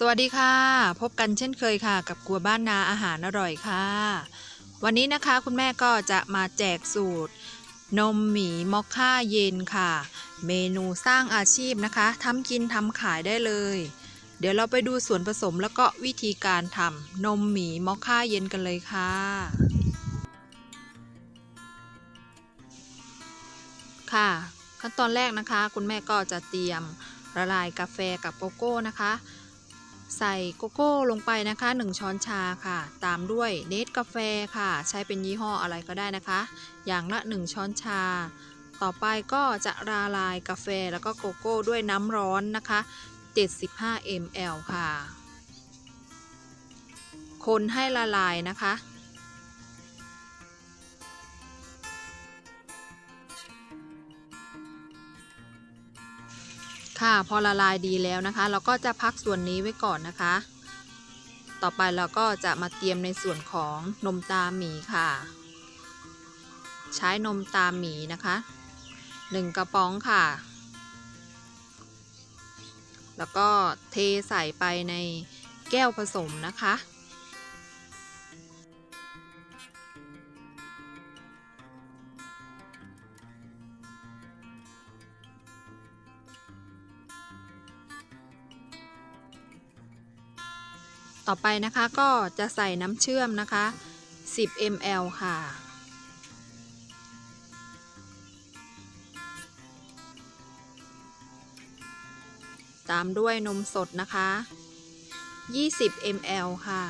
สวัสดีค่ะ พบกันเช่นเคยค่ะ กับครัวบ้านนาอาหารอร่อยค่ะ วันนี้นะคะคุณแม่ก็จะมาแจกสูตร นมหมีมอคค่าเย็นค่ะ เมนูสร้างอาชีพนะคะทำกินทำขายได้เลย เดี๋ยวเราไปดูส่วนผสมแล้วก็วิธีการทำนมหมีมอคค่าเย็นกันเลยค่ะค่ะขั้นตอนแรกนะคะ คุณแม่ก็จะเตรียมละลายกาแฟกับโกโก้นะคะ ใส่โกโก้ลงไปนะคะ 1 ช้อนชาค่ะ ตามด้วยเนสกาแฟค่ะ ใช้เป็นยี่ห้ออะไรก็ได้นะคะ อย่างละ 1 ช้อนชา ต่อไปก็จะละลายกาแฟแล้วก็โกโก้ด้วยน้ำร้อนนะคะ 75 ml ค่ะ คนให้ละลายนะคะ ค่ะพอละลายดีแล้วนะคะ เราก็จะพักส่วนนี้ไว้ก่อนนะคะ ต่อไปเราก็จะมาเตรียมในส่วนของนมตาหมีค่ะ ใช้นมตาหมีนะคะ1กระป๋องค่ะ แล้วก็เทใส่ไปในแก้วผสมนะคะ ต่อไปนะคะก็จะใส่น้ำเชื่อมนะคะ 10 ml ค่ะ ตามด้วยนมสดนะคะ 20 ml ค่ะ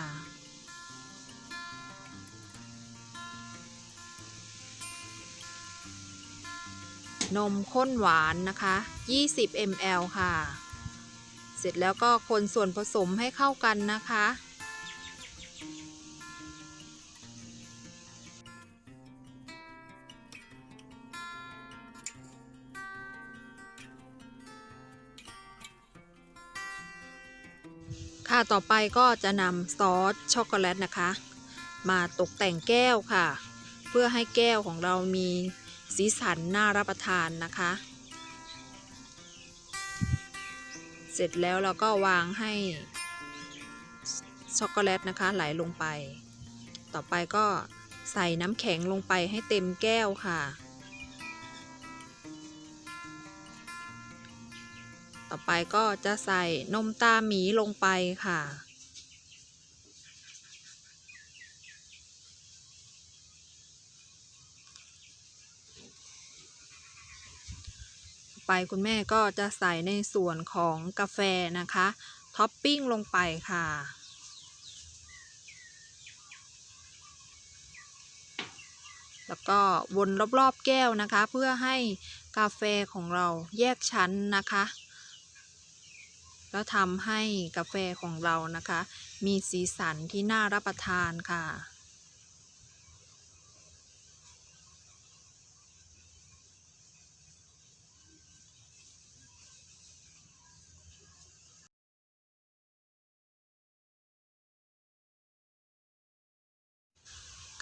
นมข้นหวานนะคะ 20 ml ค่ะ ร็จแล้วก็คนส่วนผสมให้เข้ากันนะคะ ค่ะต่อไปก็จะนำซอสช็อกโกแลตนะคะ มาตกแต่งแก้วค่ะ เพื่อให้แก้วของเรามีสีสันน่ารับประทานนะคะ เสร็จแล้วเราก็วางให้ช็อกโกแลตนะคะไหลลงไป ต่อไปก็ใส่น้ำแข็งลงไปให้เต็มแก้วค่ะ ต่อไปก็จะใส่นมตาหมีลงไปค่ะ ไปคุณแม่ก็จะใส่ในส่วนของกาแฟนะคะท็อปปิ้งลงไปค่ะ แล้วก็วนรอบๆแก้วนะคะ เพื่อให้กาแฟของเราแยกชั้นนะคะ แล้วทำให้กาแฟของเรานะคะ มีสีสันที่น่ารับประทานค่ะ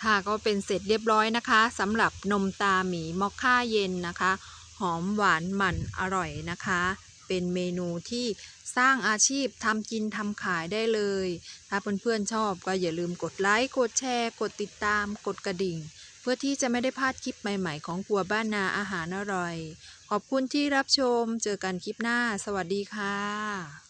ค่ะก็เป็นเสร็จเรียบร้อยนะคะสำหรับนมตาหมีมอคค่าเย็นนะคะ หอมหวานมันอร่อยนะคะ เป็นเมนูที่สร้างอาชีพทำกินทำขายได้เลย ถ้าเพื่อนๆชอบก็อย่าลืมกดไลค์กดแชร์ กดติดตาม กดกระดิ่ง เพื่อที่จะไม่ได้พลาดคลิปใหม่ๆ ของครัวบ้านนาอาหารอร่อย ขอบคุณที่รับชม เจอกันคลิปหน้า สวัสดีค่ะ